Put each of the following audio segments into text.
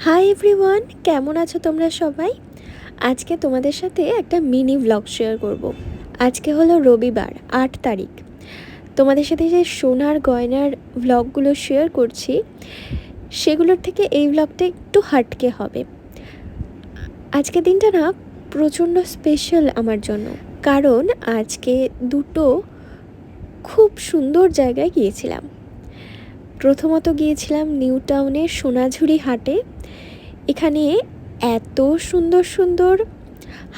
Hi everyone কেমন আছো তোমরা সবাই? আজকে তোমাদের সাথে একটা মিনি ব্লগ শেয়ার করব। আজকে হলো রবিবার, আট তারিখ। তোমাদের সাথে যে সোনার গয়নার ব্লগগুলো শেয়ার করছি, সেগুলোর থেকে এই ব্লগটা একটু হাটকে হবে। আজকে দিনটা না প্রচণ্ড স্পেশাল আমার জন্য। কারণ আজকে দুটো খুব সুন্দর জায়গায় গিয়েছিলাম। প্রথমত গিয়েছিলাম নিউ টাউনের সোনাঝুরি হাটে। এখানে এত সুন্দর সুন্দর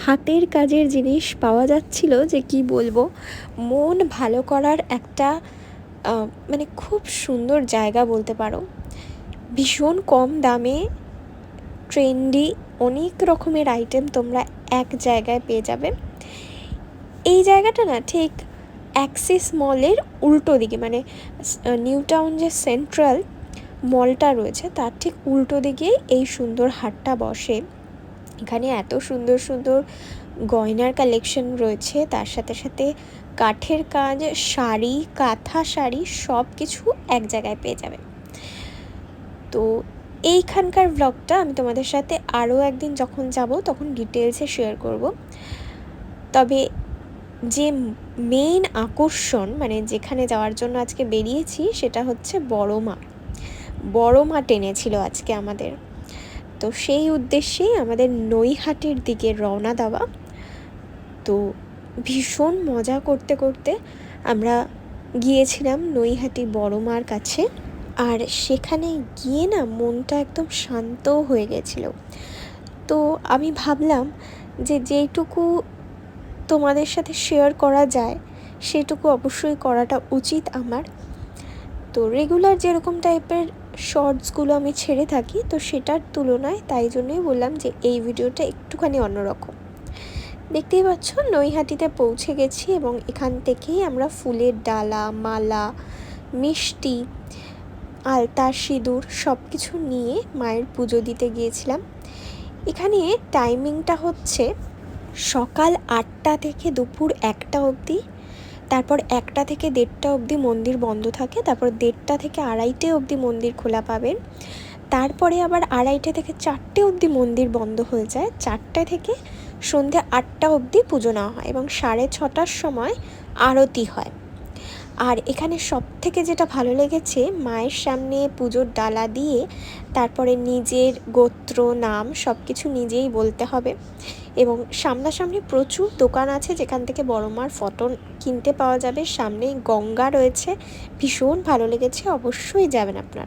হাতের কাজের জিনিস পাওয়া যাচ্ছিল যে কি বলব, মন ভালো করার একটা মানে খুব সুন্দর জায়গা বলতে পারো। ভীষণ কম দামে ট্রেন্ডি অনেক রকমের আইটেম তোমরা এক জায়গায় পেয়ে যাবে। এই জায়গাটা না ঠিক অ্যাক্সিস মলের উল্টো দিকে মানে নিউ টাউন যে সেন্ট্রাল মলটা রয়েছে, তার ঠিক উল্টো দিকে এই সুন্দর হাটটা বসে। এখানে এত সুন্দর সুন্দর গয়নার কালেকশন রয়েছে, তার সাথে সাথে কাঠের কাজ, শাড়ি, কাঁথা শাড়ি, সব কিছু এক জায়গায় পেয়ে যাবে। তো এইখানকার ব্লগটা আমি তোমাদের সাথে আরও একদিন যখন যাব, তখন ডিটেলসে শেয়ার করব। তবে যে মেইন আকর্ষণ মানে যেখানে যাওয়ার জন্য আজকে বেরিয়েছি, সেটা হচ্ছে বড় মা। বড় মা টেনেছিল আজকে আমাদের। তো সেই উদ্দেশ্যেই আমাদের নৈহাটির দিকে রওনা দেওয়া। তো ভীষণ মজা করতে করতে আমরা গিয়েছিলাম নৈহাটি বড় মার কাছে। আর সেখানে গিয়ে না মনটা একদম শান্ত হয়ে গেছিল। তো আমি ভাবলাম যে যেইটুকু তোমাদের সাথে শেয়ার করা যায়, সেটুকু অবশ্যই করাটা উচিত আমার। তো রেগুলার যেরকম টাইপের শর্টসগুলো আমি ছেড়ে থাকি, তো সেটার তুলনায় তাই জন্যই বললাম যে এই ভিডিওটা একটুখানি অন্যরকম। দেখতেই পাচ্ছ, নৈহাটিতে পৌঁছে গেছি এবং এখান থেকেই আমরা ফুলের ডালা, মালা, মিষ্টি, আলতা, সিঁদুর সব কিছু নিয়ে মায়ের পুজো দিতে গিয়েছিলাম। এখানে টাইমিংটা হচ্ছে সকাল আটটা থেকে দুপুর একটা অবধি, তারপর একটা থেকে দেড়টা অবধি মন্দির বন্ধ থাকে, তারপর দেড়টা থেকে আড়াইটে অবধি মন্দির খোলা পাবেন। তারপরে আবার আড়াইটে থেকে চারটে অবধি মন্দির বন্ধ হয়ে যায়। চারটে থেকে সন্ধে আটটা অবধি পুজো নেওয়া হয় এবং সাড়ে ছটার সময় আরতি হয়। আর এখানে সব থেকে যেটা ভালো লেগেছে, মায়ের সামনে পুজোর ডালা দিয়ে তারপরে নিজের গোত্র, নাম সব কিছু নিজেই বলতে হবে। এবং সামনাসামনি প্রচুর দোকান আছে যেখান থেকে বড় মার ফটো কিনতে পাওয়া যাবে। সামনে গঙ্গা রয়েছে। ভীষণ ভালো লেগেছে। অবশ্যই যাবেন আপনারা।